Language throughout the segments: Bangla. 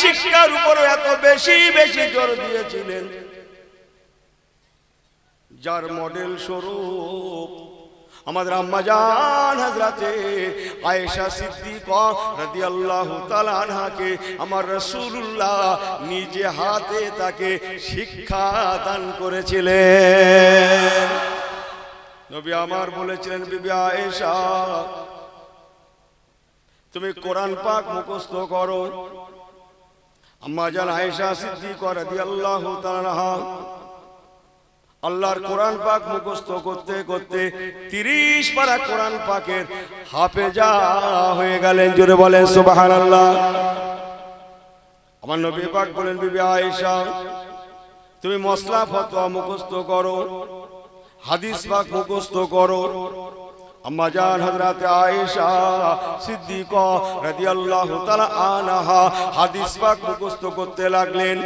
শিক্ষার উপর এত বেশি বেশি জোর দিয়েছিলেন। যার মডেল স্বরূপ আমাদের আম্মাজান হাজরাতে আয়েশা সিদ্দিক রাদিয়াল্লাহু তাআলা আনহাকে আমার রাসূলুল্লাহ নিজে হাতে তাকে শিক্ষা দান করেছিলেন। নবী আমার বলেছিলেন, বিবি আয়েশা, তুমি কোরআন পাক মুখস্থ করো। আম্মা জান আয়েশা সিদ্দিক রাদিয়াল্লাহু তাআলা আল্লাহর কোরআন পাক মুখস্থ করতে করতে তিরিশ পারা কোরআন পাকের হাফেজা হয়ে গেলেন, জোরে বলেন সুবাহান আল্লাহ আমার নবী পাক বলেন, বিবি আয়েশা, তুমি মশলা ফতোয়া মুখস্থ করো, হাদিস পাক মুখস্থ করো আম্মা জান হযরত আয়েশা সিদ্দিকা রাদিয়াল্লাহু তাআলা আনহা হাদিস পাক মুখস্থ করতে লাগলেন।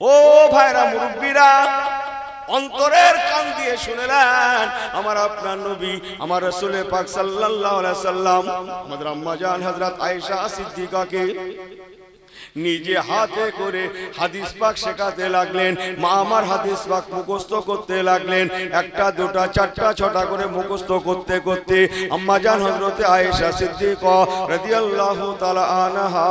ও ভাইরা মুরব্বীরা, অন্তরের কান দিয়ে শুনেলেন, আমার আপনার নবী, আমার রসুলে পাক সাল্লাল্লাহু আলাইহি সাল্লাম, আমাদের আম্মা জান হযরত আয়েশা সিদ্দিকাকে নিজে হাতে করে হাদিস পাক শেখাতে লাগলেন, মা আমার হাদিস পাক মুখস্থ করতে লাগলেন, একটা, দুটা, চারটা, ছটা করে মুখস্থ করতে করতে আম্মা জান হজরতে আয়েশা সিদ্দিকা রাদিয়াল্লাহু তাআলা আনহা,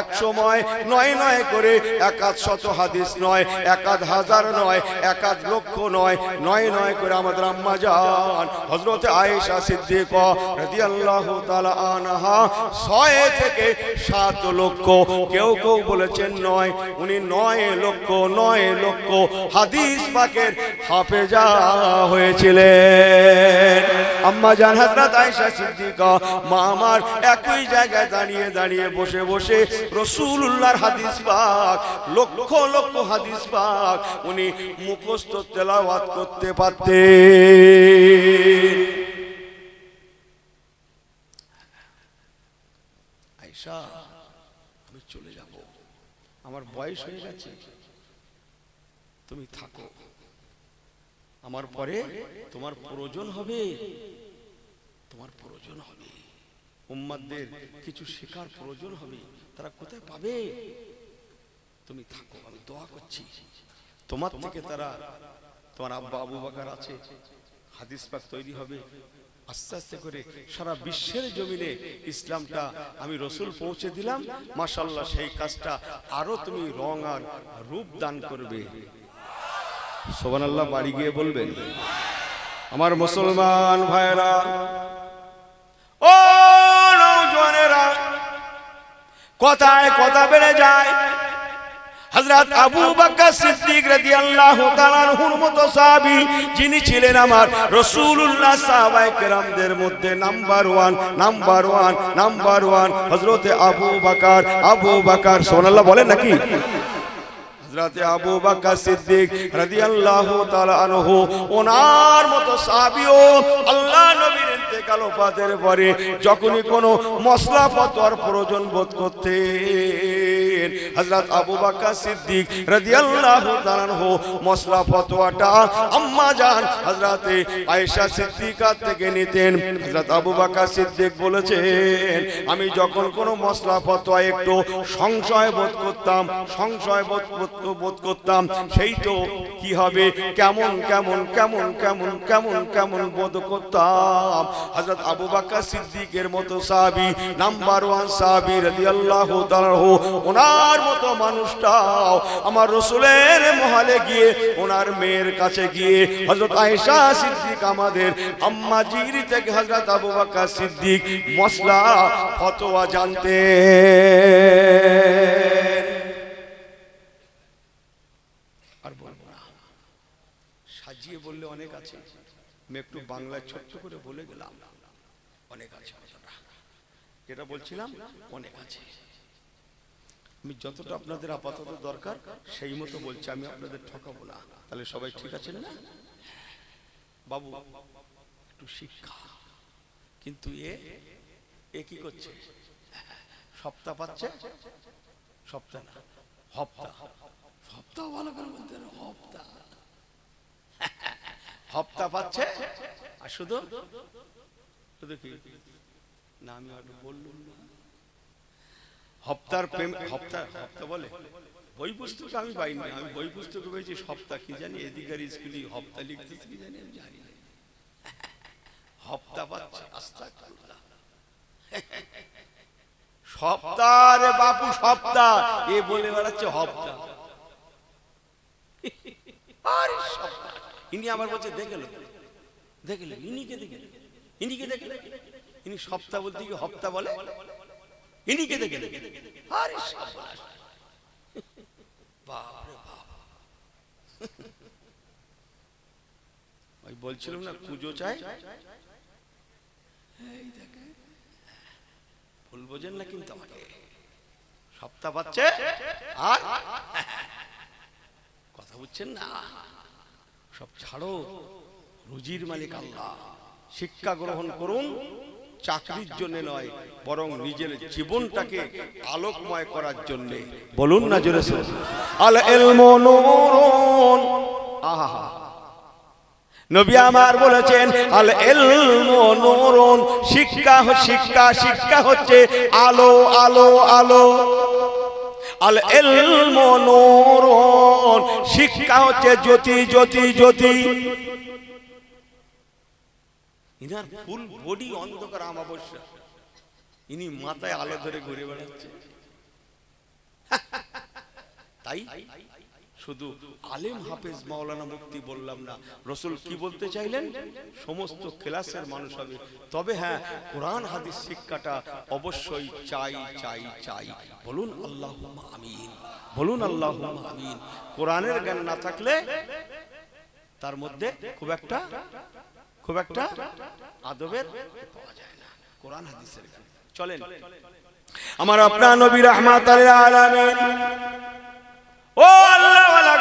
এক সময় নয় নয় করে একাদ শত হাদিস নয় একাদ হাজার নয় একাদ লক্ষ নয় নয় নয় করে আমাদের আম্মা জান হজরতে আয়েশা সিদ্দিকা রাদিয়াল্লাহু তাআলা আনহা, ছয় থেকে সাত লক্ষ, কেউ কেউ বলেছেন নয়, উনি নয় লক্ষ নয় লক্ষ। হাদিস পাকের হাফেজা হয়েছিলেন। আম্মা জান হযরত আয়েশা সিদ্দিকা মা আমার একই জায়গায় দাঁড়িয়ে দাঁড়িয়ে বসে বসে রাসূলুল্লাহর হাদিস পাক, লক্ষ লক্ষ হাদিস পাক উনি মুখস্থ তেলাওয়াত করতে পারতেন। আয়েশা। আমার বয়স হয়ে গেছে, তুমি থাকো। আমার পরে তোমার প্রয়োজন হবে, তোমার প্রয়োজন হবে। উম্মাদের কিছু শেখার প্রয়োজন হবে, তারা কোথায় পাবে? তুমি থাকো, আমি দোয়া করছি। তোমার থেকে তারা, তোমার আব্বা আবু বাকার আছে, হাদিস পাক তৈরি হবে। আস্তে আস্তে করে সারা বিশ্বের জমিনে ইসলামটা আমি রসুল পৌঁছে দিলাম। মাশাল্লাহ সেই কাজটা আরও তুমি রং আর রূপ দান করবে। সোবান আল্লাহ বাড়ি গিয়ে বলবেন, আমার মুসলমান ভাইরা ও নৌজওয়ানেরা কথায় কথা বেড়ে যায় হযরত আবু বকর সিদ্দিক রাদিয়াল্লাহু তাআলার মতো সাহাবী, যিনি ছিলেন আমার রাসূলুল্লাহ সাহাবায়ে কেরামদের মধ্যে number one number one number one. হযরতে আবু বকর আবু বকর, সুবহানাল্লাহ বলেন নাকি? হযরতে আবু বকর সিদ্দিক রাদিয়াল্লাহু ওনার মতো আল্লাহ যখনই কোনো মশলা ফতোয়ার প্রয়োজন বোধ করতেন। হযরত আবু বকর সিদ্দিক রাদিয়াল্লাহু তাআলা আনহু মশলা ফতোয়াটা। আম্মা জান হযরতে আয়েশা সিদ্দিকা থেকে নিতেন। হযরত আবু বকর সিদ্দিক বলেছেন, আমি যখন কোনো মশলা ফতোয়া একটু সংশয় বোধ করতাম, সংশয় বোধ বোধ করতাম, সেই তো কি হবে? কেমন কেমন কেমন কেমন কেমন কেমন বোধ করতাম। হযরত আবু বকর সিদ্দিকের মতো সাহাবী, নাম্বার ওয়ান সাহাবী রাদিয়াল্লাহু তাআলা ওনার মতো মানুষটাও আমার রসুলের মহলে গিয়ে, ওনার মেয়ের কাছে গিয়ে, হযরত আয়েশা সিদ্দিক আমাদের আম্মা জিরি থেকে হযরত আবু বকর সিদ্দিক মশলা, ফতোয়া বাংলায় ছোট্ট করে বলে গেলাম। অনেক আছে যেটা বলছিলাম, অনেক আছে। আমি যতটা আপনাদের আপাতত দরকার সেই মতো বলছি আমি আপনাদের ঠকাবো না। তাহলে সবাই ঠিক আছেন না? বাবু একটু শিক্ষা। কিন্তু এ এ কি করছে? সপ্তাহ পাচ্ছে? সপ্তাহ না হপ্তা হপ্তা ভালো করে বলতে হবে, হপ্তা হপ্তা পাচ্ছে? আর শুধু? শুধু কি? না আমি একটু বললুম না। হপ্তার প্রেম হপ্তা হপ্তা বলে। বই পুস্তক আমি পাইনি। আমি বই পুস্তকে পেয়েছি সপ্তাহ কি জানি? এদিকার স্কুলে হপ্তা লিখতেছি কি জানি? আমি জানি হপ্তা পাচ্ছে, আস্তাগফিরুল্লাহ। সপ্তাহ রে বাপু সপ্তাহ এ বলে বেড়াচ্ছে হপ্তা। আরে সপ্তাহ ইনি আমার বলছে দেখেলো দেখলেন ইনিকে দেখলেন ইনিকে দেখলেন ইনি সপ্তাহ বলতে কি হপ্তা বলে? বাপ রে বাপ। ওই বলছিলাম না, পুজো চাই? ভুল বোঝেন না কিন্তু আমাকে। সপ্তাহ পাচ্ছে আর? কথা বুঝছেন না? সব ছাড়ো। রুজির মালিক আল্লাহ। শিক্ষা গ্রহণ করুন। চাকরির জন্য নয় বরং নিজের জীবনটাকে আলোকময় করার জন্য। বলুন না জোরে আল ইলমু নূরুন। আহা নবী আমার বলেছেন আল ইলমু নূরুন শিক্ষা শিক্ষা শিক্ষা হচ্ছে আলো আলো আলো। আল ইলমু নূরুন শিক্ষা হচ্ছে জ্যোতি জ্যোতি জ্যোতি। ইনার ফুল বডি অন্ধকার আমাবস্যা ইনি মাথায় আলো ধরে ঘুরে বেড়াচ্ছে। তাই শুধু আলেম হাফেজ মাওলানা মুক্তি বললাম না, রসুল কি বলতে চাইলেন? সমস্ত ক্লাসের মানুষ হবে তবে হ্যাঁ কোরআন, হাদিস, শিক্ষাটা অবশ্যই চাই চাই চাই। বলুন আল্লাহ আমিন, বলুন আল্লাহ আমিন। কোরআনের জ্ঞান না থাকলে তার মধ্যে খুব একটা খুব একটা আদবের পাওয়া যায় না কোরআন হাদিসের চলেন। আমার আপনার নবী রহমাত আলামিন। ও আল্লাহ ওয়ালা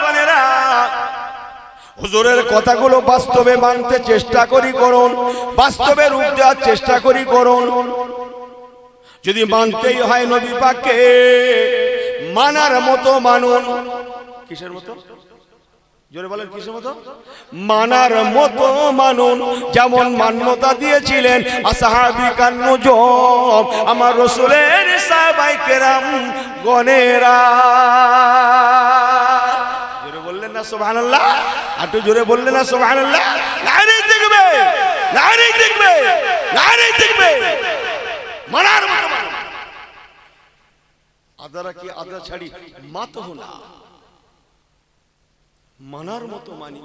হুজুরের কথাগুলো বাস্তবে মানতে চেষ্টা করি করুন বাস্তবে রূপ দেওয়ার চেষ্টা করি করুন। যদি মানতেই হয় নবী পাককে মানার মতো মানুন। কিসের মতো? জোরে বলেন কিসের মতো মানার মতো মানুন যেমন মান্যতা দিয়েছিলেন আসাহাবি কান্নুজম আমার রসুলের সাহাবাই কেরাম গনেরা জোরে বললেন না সুবহানাল্লাহ? একটু জোরে বললেন না সুবহানাল্লাহ? নারী দেখবে নারী দেখবে নারী দেখবে। মানার মতো মানুন আদারা কি আদা ছাড়ি? না। মানার মতো মানি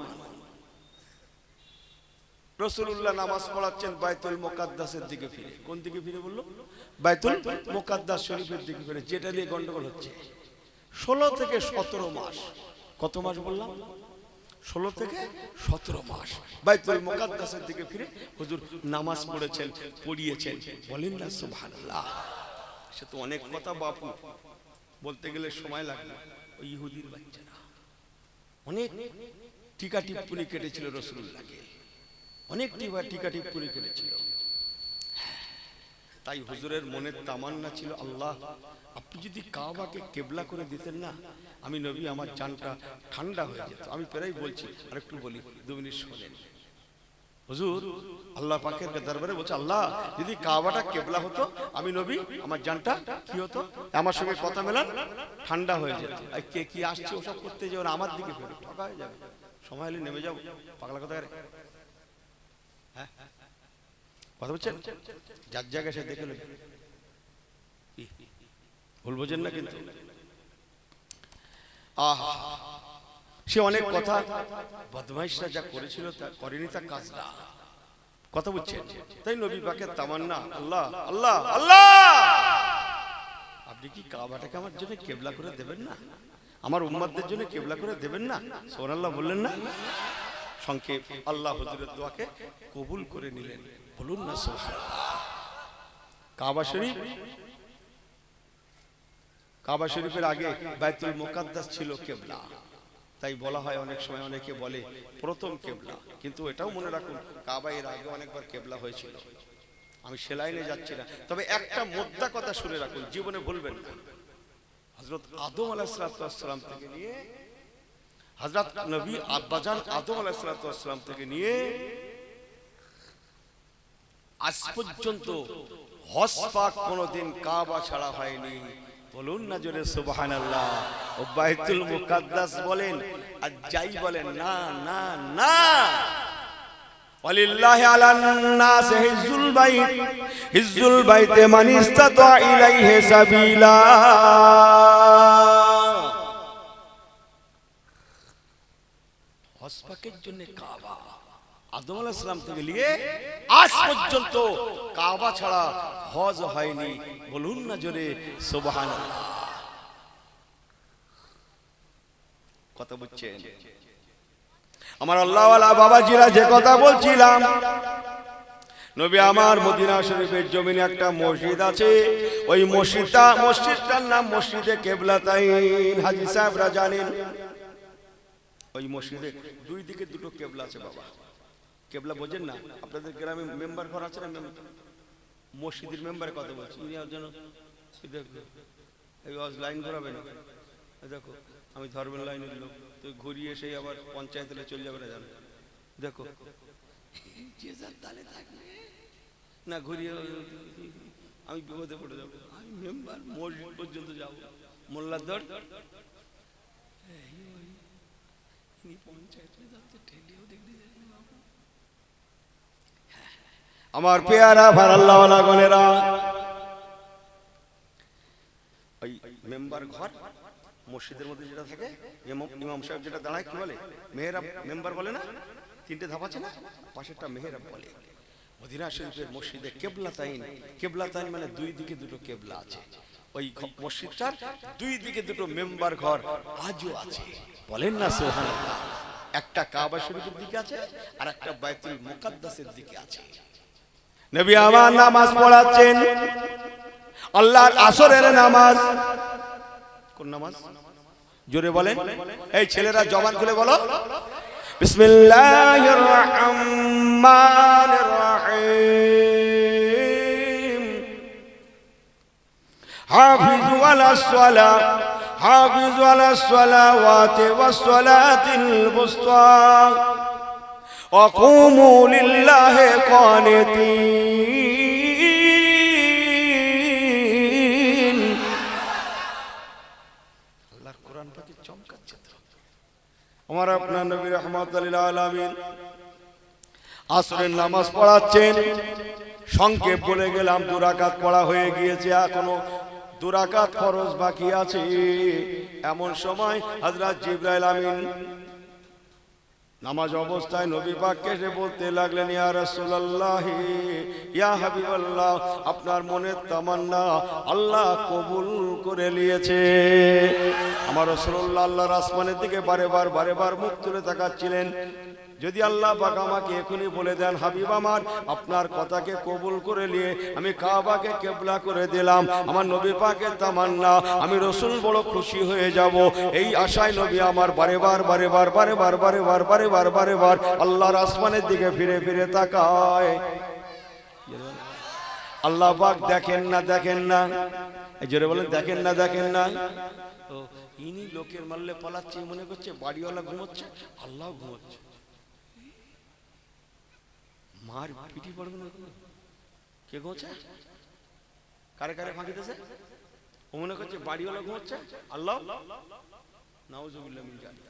রসুল্লাহ নামাজ পড়াচ্ছেন বাইতুল মোকাদ্দাসের দিকে ফিরে। কোন দিকে ফিরে বলল? বাইতুল মোকাদ্দাস শরীফের দিকে ফিরে, যেটা নিয়ে গন্ডগোল হচ্ছে। ষোলো থেকে সতেরো মাস। কত মাস বললাম? ষোলো থেকে সতেরো মাস। বাইতুল মোকাদ্দাসের দিকে ফিরে হুজুর নামাজ পড়েছেন, পড়িয়েছেন। বলেন না, সুবহানাল্লাহ। সে তো অনেক কথা বাপু। বলতে গেলে সময় লাগবে। ওই ইহুদির বাচ্চারা। অনেক টিকা টিপ্পুনি কেটেছিল রসুল্লাহকে। অনেক টিকা টিকা টিপ্পুনি কেটেছিল। তাই হুজুরের মনের তামান্না ছিল, আল্লাহ, আপনি যদি কাবাকে কেবলা করে দিতেন না, আমি নবী, আমার জানটা ঠান্ডা হয়ে যেত। আমি প্রায় বলছি আর একটু বলি, দু মিনিট শোনেন। হুজুর, আল্লাহ পাকের দরবারে বলছে, আল্লাহ, যদি কাবাটা কেবলা হতো, আমি নবী, আমার জানটা কি হতো? আমার সঙ্গে কথা মেলান, ঠান্ডা হয়ে যেত। কে কি আসছে ওসব করতে যাবে আমার দিকে ফেরো, ঠকা হয়ে যাবে। সময় হলে নেমে যাও, পাগলা কথা হ্যাঁ? কথা বলছেন? যার জায়গায় সে দেখে নেবে? ভুল বোঝেন না কিন্তু। আহা সে অনেক কথা বদমাইশরা যা করেছিল তা করেনি তা কাজটা কথা বুঝছেন? তাই নবী পাকের তামান্না আল্লাহ আল্লাহ আল্লাহ! আপনি কি কাবাটাকে আমার জন্য কেবলা করে দেবেন না? আমার উম্মাদের জন্য কেবলা করে দেবেন না? সোনাল্লাহ বললেন না? সংক্ষেপ আল্লাহ হুজুরের দোয়াকে কবুল করে নিলেন। বলুন না কাবা শরীফ? কাবা শরীফের আগে বাইতুল মোকাদ্দাস ছিল কেবলা। তাই বলা হয় অনেক সময় অনেকে বলে প্রথম কেবলা। কিন্তু এটাও মনে রাখুন কাবা এর আগে অনেকবার কেবলা হয়েছিল। আমি সেলাইনে যাচ্ছি না। তবে একটা মোদ্দা কথা শুনে রাখুন, জীবনে ভুলবেন না। হজরত আদম থেকে নিয়ে হজরত নবী আব্বাজান আদম আলাহিসাম থেকে নিয়ে, আজ পর্যন্ত হজ পাক কোনোদিন কাবা ছাড়া হয়নি। বলুন না জোরে সুবহান আল্লাহ ও বাইতুল মুকাদ্দাস বলেন আর যাই বলেন না না না ولله على الناس حج البيت حج البيت من استطاع إليه سبيلا হসপাকের জন্য কাবা আদম আলাইহিস সালাম থেকে নিয়ে আজ পর্যন্ত কাবা ছাড়া হজ হয়নি। বলুন না জোরে, সুবহানাল্লাহ। কথা বুঝছেন আমার আল্লাহওয়ালা বাবাজিরা যে কথা বলছিলাম, নবী আমার মদিনা শরীফের জমিনে একটা মসজিদ আছে। ওই মসজিদটা, মসজিদটার নাম মসজিদে কেবলাতাইন। হাজি সাহেবরা জানেন, ওই মসজিদে দুই দিকে দুটো কেবলা আছে বাবা। কেবলা বোঝেন না আপনাদের গ্রামে মেম্বার ঘর আছে না মেম্বার মসজিদের মেম্বারের কথা বলছি ইনি একজন এই আজ লাইন ঘোরাবে না দেখো আমি ধর্মের লাইনের লোক তুই ঘুরিয়ে সেই আবার পঞ্চায়েতে চলে যাবে না জানো দেখো যে যার তালে থাকবে না ঘুরিয়ে আমি বিপদে পড়ে যাব আমি মেম্বার মসজিদ পর্যন্ত যাব মোল্লার দর আমার পেয়ারা ভারাল্লাহ গনেরা। ওই মেম্বার ঘর, মসজিদের মধ্যে যেটা থাকে, ইমাম সাহেব যেটা দাঁড়ায়, কি বলে? মেহেরাব মেম্বার বলে না? তিনটে ধাপ আছে না? পাশেরটা মেহেরাব বলে। মদিনা শরীফের মসজিদে কেবলা তাইন। কেবলা তাইন মানে দুই দিকে দুটো কেবলা আছে। ওই মসজিদটার দুই দিকে দুটো মেম্বার ঘর আজও আছে। বলেন না সোহান একটা কাবা শরীফের দিকে আছে আর একটা বাইতুল মুকাদ্দাসের দিকে আছে। নবী আমার নামাজ পড়াচ্ছেন। আল্লাহর আসরের নামাজ। কোন নামাজ? জোরে বলেন। এই ছেলেরা জবান খুলে বলো। বিসমিল্লাহির রহমানির রহিম হাফিজু আলাস সালাহ হাফিজু আলাস সালাওয়াতি ওয়াস সালাতিল বুসতা وقوموا لله قانتين আল্লাহর কোরআন পাকে চমকাচ্ছে তো আমার আপনার নবী রহমাতুল্লাহ আলামিন আসরের নামাজ পড়াচ্ছেন সংক্ষেপ বলে গেলাম দুরাকাত পড়া হয়ে গিয়েছে এখনো দুরাকাত ফরজ বাকি আছে এমন সময় হযরত জিবরাইল আমিন নামাজ অবস্থায় নবী পাককে এসে বলতে লাগলেন, ইয়া রাসূলুল্লাহ, ইয়া হাবিবাল্লাহ, আপনার মনের তামান্না আল্লাহ কবুল করে নিয়েছে। আমার রাসূলুল্লাহ আল্লাহর আসমানের দিকে বারে বার বারে বার মুখ তুলে তাকাচ্ছিলেন। যদি আল্লাহ পাক আমাকে এখনই বলে দেন, হাবিব আমার, আপনার কথাকে কবুল করে নিয়ে আমি কাবাকে কেবলা করে দিলাম। আমার নবী পাকের তামান্না, আমি রসুল বড় খুশি হয়ে যাব। এই আশায় নবী আমার বারে বার বারে বার বারে বার বারে বার বারে বার বারে বার আল্লাহর আসমানের দিকে ফিরে ফিরে তাকায়। আল্লাহ পাক দেখেন না দেখেন না। এই জোরে বলেন, দেখেন না দেখেন না। ইনি লোকের মারলে পালাচ্ছে, মনে করছে বাড়িওয়ালা ঘুমোচ্ছে, আল্লাহ ঘুমোচ্ছে। মার পিটি পড়বে না? কে ঘুমোচ্ছে? কারে কারে ফাঁকিতেছে? ও মনে করছে বাড়িওয়ালা ঘুমোচ্ছে? আল্লাহ? নাউজুবিল্লাহ মিন জালিক।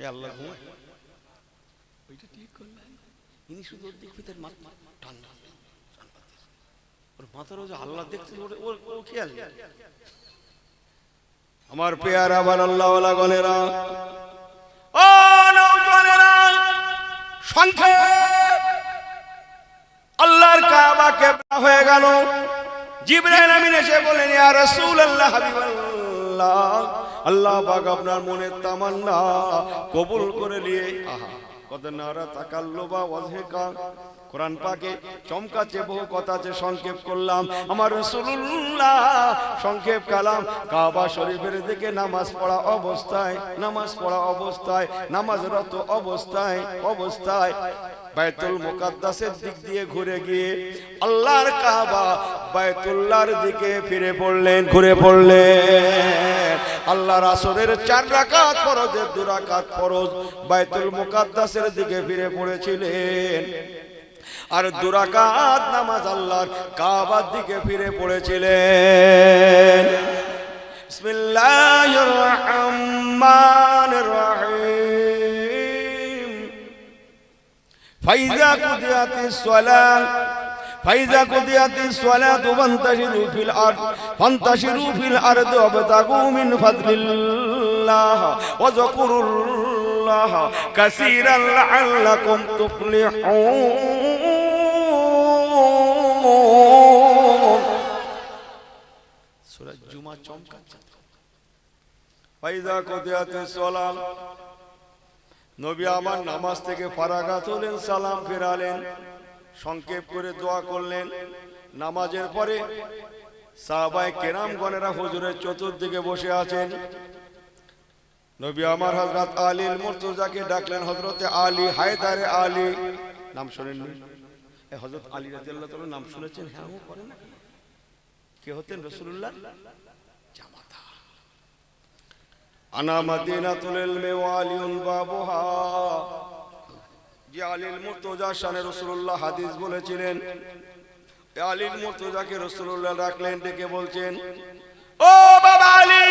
এ আল্লাহ ঘুমায়। ওইটা ঠিক করলেন ইনি শুধু ওর দেখবে, তার মাথা টান ওর মাথার ও আল্লাহ দেখছে, ওর ও খেয়াল আমার পেয়ারা আবার আল্লাহ গনেরা ও নৌজনেরা সংক্ষেপ হয়ে গেল। আমিন এসে বলেন আল্লাহ আপনার তামান্না কবুল করে নিয়ে আহা বহু কথা সংক্ষেপ করলাম। আমার সংক্ষেপ কালাম। কাবা শরীফের দিকে নামাজ পড়া অবস্থায়, নামাজ পড়া অবস্থায় নামাজরত অবস্থায় অবস্থায় বাইতুল মুকাদ্দাসের দিক দিয়ে ঘুরে গিয়ে আল্লাহর কাবা বাইতুল্লার দিকে ফিরে পড়লেন, ঘুরে পড়লেন। আল্লাহর আসরের চার রাকাত ফরজের দু রাকাত ফরজ বাইতুল মুকাদ্দাসের দিকে ফিরে পড়েছিলেন। আর দুরাকাত নামাজ আল্লাহর কাবার দিকে ফিরে পড়েছিলেন। বিসমিল্লাহির রহমানির রহিম। فإذا قضيت الصلاة فإذا قضيت الصلاة فانتشروا في الأرض فانتشروا في الأرض وابتغوا من فضل الله واذكروا الله كثيرا لعلكم تفلحون সূরা জুমা চমকাচ্ছে ফাইজা কদিয়াতে সালাম নবী আমার নামাজ থেকে ফারাগাত হলেন সালাম ফেরালেন, সংক্ষেপ করে দোয়া করলেন। নামাজের পরে সাহাবাই কেরাম গণেরা হুজুরের চতুর্দিকে বসে আছেন। নবী আমার হযরত আলী মুর্তজাকে ডাকলেন, হযরতে আলী, হায়দারে আলী। নাম শুনেননি? এই হযরত আলী রাদিয়াল্লাহু তাআলা নাম শুনেছেন? হ্যাঁ করেন কে হতেন রাসূলুল্লাহ? জামাতা আনা মাদিনাতুল ইলমি ওয়া আলিউন বাবুহা। যে আলীল মুর্তজা শানে রাসূলুল্লাহ হাদিস বলেছিলেন আলীল মুর্তজাকে রাসূলুল্লাহ ডাকলেন, ডেকে বলছেন, ও বাবা আলী,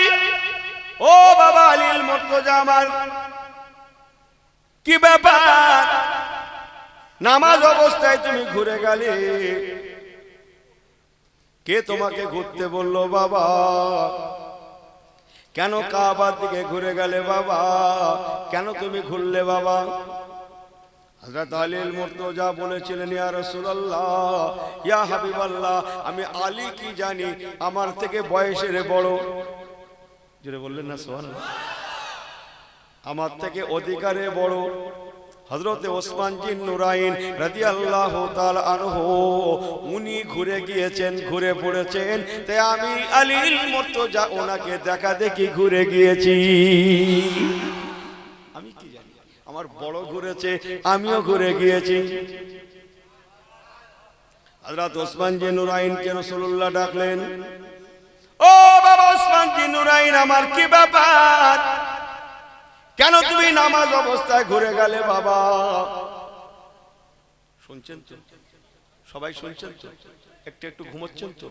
ও বাবা আলীল মুর্তজা আমার, কি ব্যাপার? নামাজ অবস্থায় তুমি ঘুরে গেলে, কে তোমাকে ঘুরতে বলল, বাবা কেন কাবার দিকে ঘুরে গেলে বাবা? কেন তুমি ঘুরলে বাবা? আলীল মুর্তজা বলেছিলেন ইয়া ইয়া হাবিবাল্লাহ আমি আলী কি জানি? আমার থেকে বয়সের বড়। জোরে বললেন না সোহান আমার থেকে অধিকারে বড়। হজরতে ওসমান জিন নুরাইন রাদিয়াল্লাহু তাআলা আনহু উনি ঘুরে গিয়েছেন ঘুরে পড়েছেন। তাই আমি আলীর মতো যা ওনাকে দেখা দেখি ঘুরে গিয়েছি। আমি কি জানি? আমার বড় ঘুরেছে আমিও ঘুরে গিয়েছি। হযরত ওসমান জিন নুরাইন কে রাসূলুল্লাহ ডাকলেন। ও বাবা ওসমান জিন নুরাইন আমার কি ব্যাপার? কেন তুমি নামাজ অবস্থায় ঘুরে গেলে বাবা? শুনছেন তো? সবাই শুনছেন তো? একটু একটু ঘুমোচ্ছেন তো?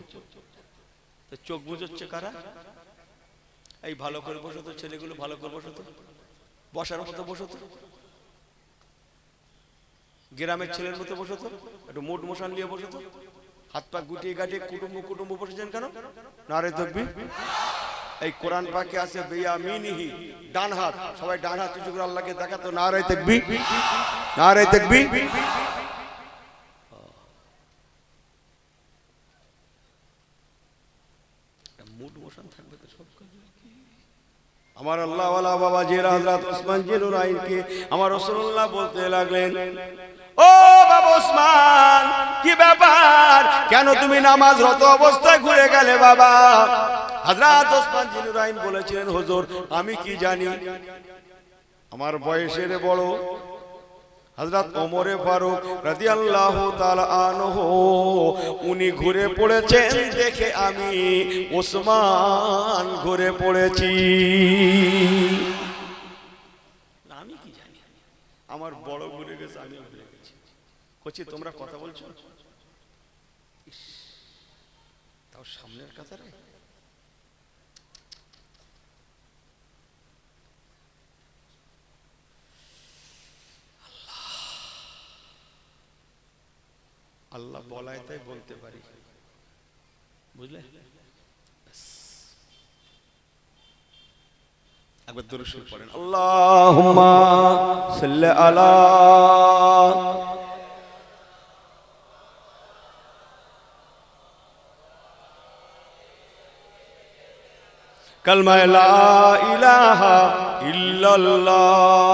চোখ বুঝচ্ছে কারা? এই ভালো করে বসো তো, ছেলেগুলো ভালো করে বসো তো। বসার মতো বসো তো। গ্রামের ছেলের মতো বসো তো। একটু মোট মশান নিয়ে বসো তো। হাত পা গুটিয়ে গাটিয়ে কুটুম্ব কুটুম্ব বসেছেন কেন? নারে তকবি এই কোরআন পাকে আছে বেয়া মিনিহি ডান হাত সবাই ডান হাত উঁচু করে আল্লাহকে দেখাতো দেখবি নারাই দেখবি মুড মোশন থাকবে তো সব আমার আল্লাহ ওয়ালা বাবা জিরা হযরত ওসমান জিনুর আইনকে আমার রাসূলুল্লাহ বলতে লাগলেন ও বাবা ওসমান কি ব্যাপার? কেন তুমি নামাজ রত অবস্থায় ঘুরে গেলে বাবা? হযরত ওসমান জিনুর আইন বলেছিলেন হুজুর আমি কি জানি? আমার বয়সের বড় হযরত ওমরে ফারুক রাদিয়াল্লাহু তাআলা আনহু উনি ঘুরে পড়েছেন দেখে আমি ওসমান ঘুরে পড়েছি। আমি কি জানি? আমার বড় ঘুরে গেছে আমি ঘুরে গেছি। কচি তোমরা কথা বলছো? তাও সামনের কাতারে? আল্লাহ বলায় তাই বলতে পারি। বুঝলে? একবার দরুদ পড়েন। আল্লাহুম্মা সাল্লি আলা কালমা লা ইলাহা ইল্লাল্লাহ।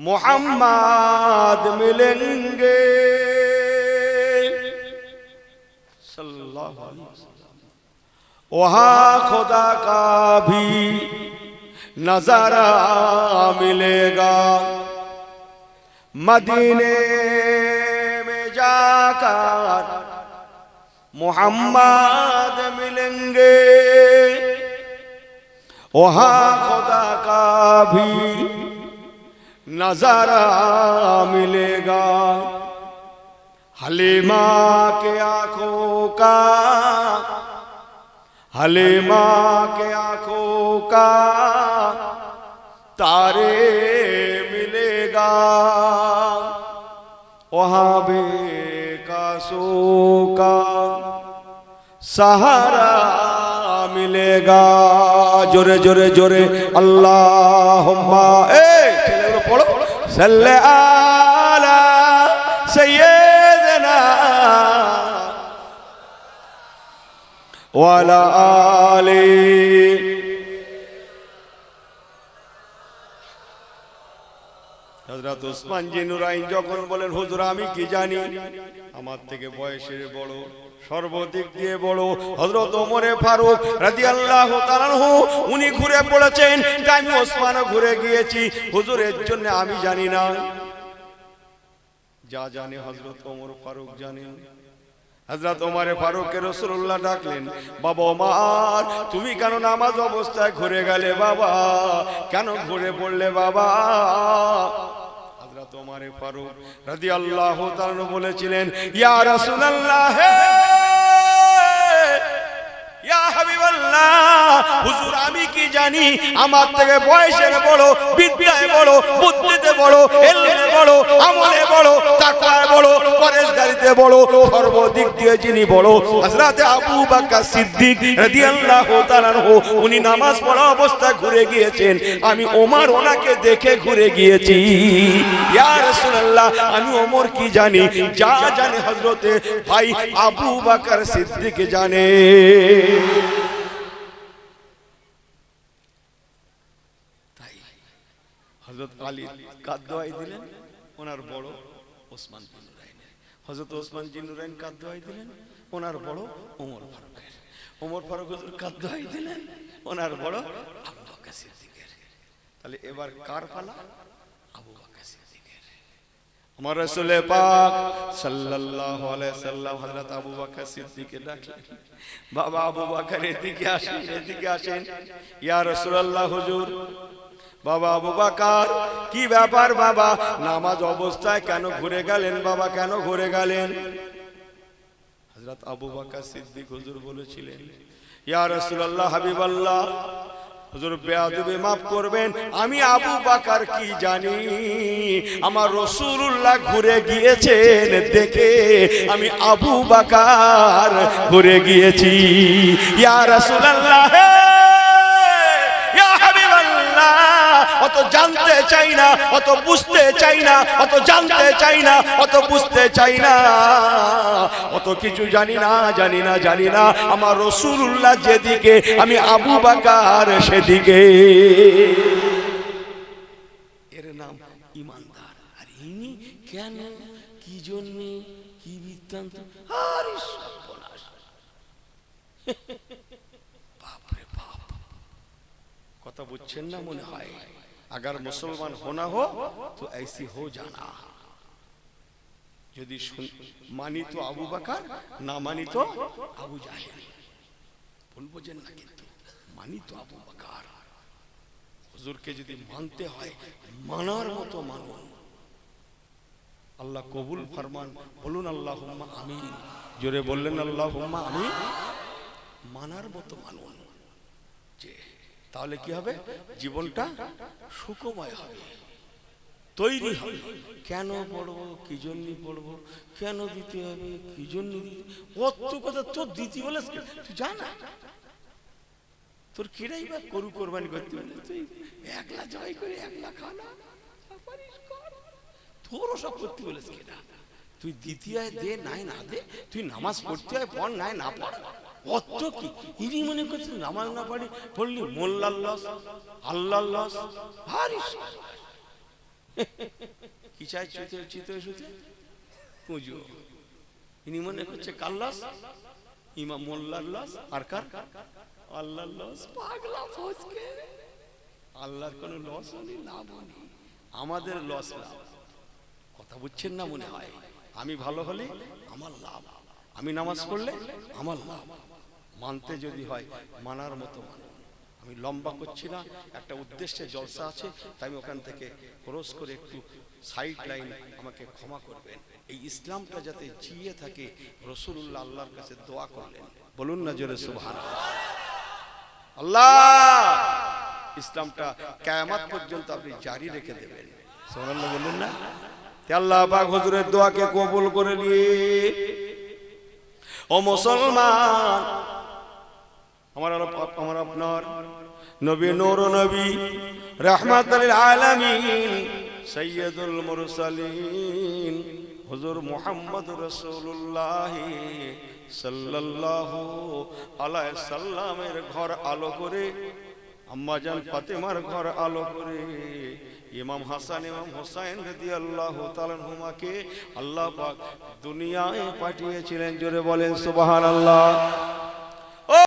मोहम्मद मिलेंगे। वसल्लम। खुदा का भी नज़ारा मिलेगा। मदीने में जाकर मोहम्मद मिलेंगे। वहाँ खुदा का भी नज़ारा मिलेगा। हलीमा के आँखों का, हलीमा के आँखों का तारे मिलेगा। वहाँ बेकासों का सहारा मिलेगा। जोरे जोरे जोरे अल्लाह ए পড়ো সাল্লে আলা সৈয়দনা ওয়ালা আলী হযরত ওসমান জিনুরাইন যখন বলেন, হুজুর, আমি কি জানি? আমার থেকে বয়সের বড়, সর্বদিক দিয়ে বড় হযরত ওমরে ফারুক রাদিয়াল্লাহু তাআলা উনি ঘুরে পড়েছেন। আমি ওসমানও ঘুরে গিয়েছি, হুজুরের জন্য আমি জানি না। যা জানে হজরত ওমর ফারুক জানেন হজরত ওমরে ফারুককে রসুল্লাহ ডাকলেন, বাবা ওমার, তুমি কেন নামাজ অবস্থায় ঘুরে গেলে বাবা? কেন ঘুরে পড়লে বাবা? হজরত পারো। রাদিয়াল্লাহু তাআলা বলেছিলেন ইয়া রাসূলুল্লাহ হুজুর, আমি কি জানি? আমার থেকে বয়সের বড়, বিদ্যায় বড়, বুদ্ধিতে বড়, এলমে বড়, আমলে বড়, তাকওয়ায় বড় বড়, সর্বদিক দিয়ে যিনি বড়, হযরতে আবু সিদ্দিক তাআলা উনি নামাজ পড়া অবস্থায় ঘুরে গিয়েছেন। আমি ওমর ওনাকে দেখে ঘুরে গিয়েছি। ইয়া রাসূলুল্লাহ আমি ওমর কি জানি? যা জানে হযরতে ভাই আবু বকর সিদ্দিক জানে। হজরত হজরত তাহলে এবার কার পালা? আমার রাসূলে পাক সাল্লাল্লাহু আলাইহি সাল্লাম হযরত আবু বকর সিদ্দিককে ডাকলেন। বাবা আবু বকর এদিকে আসেন এদিকে আসেন। ইয়া রাসূলুল্লাহ হুজুর বাবা আবু বকর কি ব্যাপার বাবা? নামাজ অবস্থায় কেন ঘুরে গেলেন বাবা? কেন ঘুরে গেলেন? হযরত আবু বকর সিদ্দিক হুজুর বলেছিলেন ইয়া রাসূলুল্লাহ হাবিবাল্লাহ আমি আবু বাকার কি জানি? আমার রসুল্লাহ ঘুরে গিয়েছেন দেখে আমি আবু বাকার ঘুরে গিয়েছি। ইয়া রাসূলুল্লাহ অত জানতে চাই না, অত বুঝতে চাই না, অত জানতে চাই না, অত বুঝতে চাই না। অত কিছু জানি না জানি না জানি না। আমার রসুল্লাহ যেদিকে, আমি আবু বাকার সেদিকে। এর নাম ইমানদার। আর ইনি কেন? কি জন্য? কি বৃত্তান্ত? আরে বাপ। কথা বুঝছেন না মনে হয়? अगर मुसलमान होना हो तो ऐसी हो जाना যদি শুন- মানি তো আবু বাকার না মানি তো আবু জাহেল বলবো যে না কিন্তু মানি তো আবু বাকার হুজুরকে যদি মানতে হয় মানার মতো মানুন আল্লাহ কবুল ফরমান বলুন আল্লাহ আমিন জোরে বললেন আল্লাহ আমি মানার মতো মানুন যে তাহলে কি হবে? জীবনটা সুখময় হবে। তৈরি হবে। কেন পড়ব? কি জন্য পড়ব? কেন দিতে হবে? কি জন্য অত কথা তোর দিতে বলে তুই জানা তোর কিরাই বা করু কোরবানি করতে বলে তুই একলা জবাই করে একলা খানা তোরও সব করতে বলেছ কেনা তুই দ্বিতীয় দে নাই না দে। তুই নামাজ পড়তে হয় পড় নাই না পড়। কি? ইনি মনে করছিস নামাজ না পড়ি মোল্লার লস আল্লাহ লস চাই পুজো। ইনি মনে করছে কাল্লাস ইমাম মোল্লার লস। কার? আল্লাহর লস। পাগলা আল্লাহর কোনো লস আমাদের লস কথা বুঝছেন না মনে হয়? আমি ভালো হলে আমার লাভ। আমি নামাজ পড়লে আমার লাভ। মানতে যদি হয়, মানার মতো মানুন আমি লম্বা করছি না, একটা উদ্দেশ্যে জলসা আছে, তাই আমি ওখান থেকে ক্রস করে একটু সাইড লাইন আমাকে ক্ষমা করবেন। এই ইসলামটা যাতে জিয়ে থাকে রসুল্লাহ আল্লাহর কাছে দোয়া করলেন। বলুন না জোরে সুবহান আল্লাহ! ইসলামটা কায়ামাত পর্যন্ত আপনি জারি রেখে দেবেন। সোনাল্লাহ বললেন না। আল্লাহ পাক হুজুরের দোয়াকে কবুল করে নিয়ে, ও মুসলমান আমার আমার আপনার নবী নূর নবী রাহমাতুল আলামিন সৈয়দুল মুরসালিন, হুজুর মুহাম্মদ রাসূলুল্লাহ সাল্লাল্লাহু আলাইহি সাল্লামের ঘর আলো করে আম্মাজান ফাতেমার ঘর আলো করে, ইমাম হাসান, ইমাম হোসাইন রাদিয়াল্লাহু তাআলা হুমাকে আল্লাহ পাক দুনিয়ায় পাঠিয়েছিলেন। জোরে বলেন সুবহানাল্লাহ।